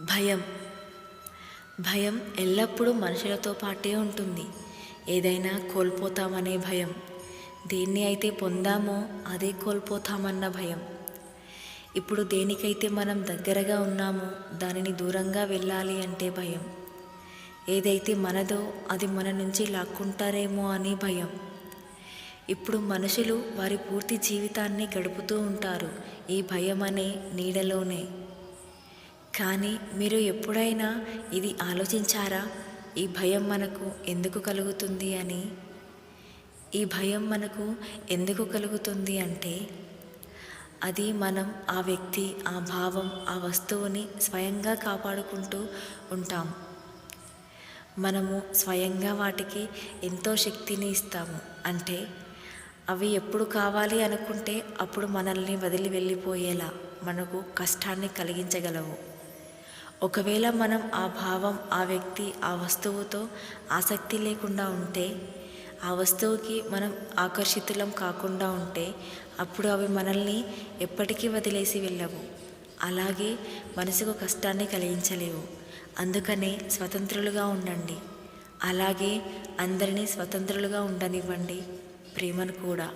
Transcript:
భయం. భయం ఎల్లప్పుడూ మనుషులతో పాటే ఉంటుంది. ఏదైనా కోల్పోతామనే భయం. దేన్ని అయితే పొందామో అదే కోల్పోతామన్న భయం. ఇప్పుడు దేనికైతే మనం దగ్గరగా ఉన్నామో దానిని దూరంగా వెళ్ళాలి అంటే భయం. ఏదైతే మనదో అది మన నుంచి లాక్కుంటారేమో అని భయం. ఇప్పుడు మనుషులు వారి పూర్తి జీవితాన్ని గడుపుతూ ఉంటారు ఈ భయం అనే నీడలోనే. కానీ మీరు ఎప్పుడైనా ఇది ఆలోచించారా? ఈ భయం మనకు ఎందుకు కలుగుతుంది అని? ఈ భయం మనకు ఎందుకు కలుగుతుంది అంటే అది మనం ఆ వ్యక్తి ఆ భావం ఆ వస్తువుని స్వయంగా కాపాడుకుంటూ ఉంటాం. మనము స్వయంగా వాటికి ఎంతో శక్తిని ఇస్తాము. అంటే అవి ఎప్పుడు కావాలి అనుకుంటే అప్పుడు మనల్ని వదిలి వెళ్ళిపోయేలా మనకు కష్టాన్ని కలిగించగలవు. ఒకవేళ మనం ఆ భావం ఆ వ్యక్తి ఆ వస్తువుతో ఆసక్తి లేకుండా ఉంటే ఆ వస్తువుకి మనం ఆకర్షితులం కాకుండా ఉంటే అప్పుడు అవి మనల్ని ఎప్పటికీ వదిలేసి వెళ్ళవు. అలాగే మనసుకు కష్టాన్ని కలిగించలేవు. అందుకనే స్వతంత్రులుగా ఉండండి. అలాగే అందరినీ స్వతంత్రులుగా ఉండనివ్వండి. ప్రేమను కూడా.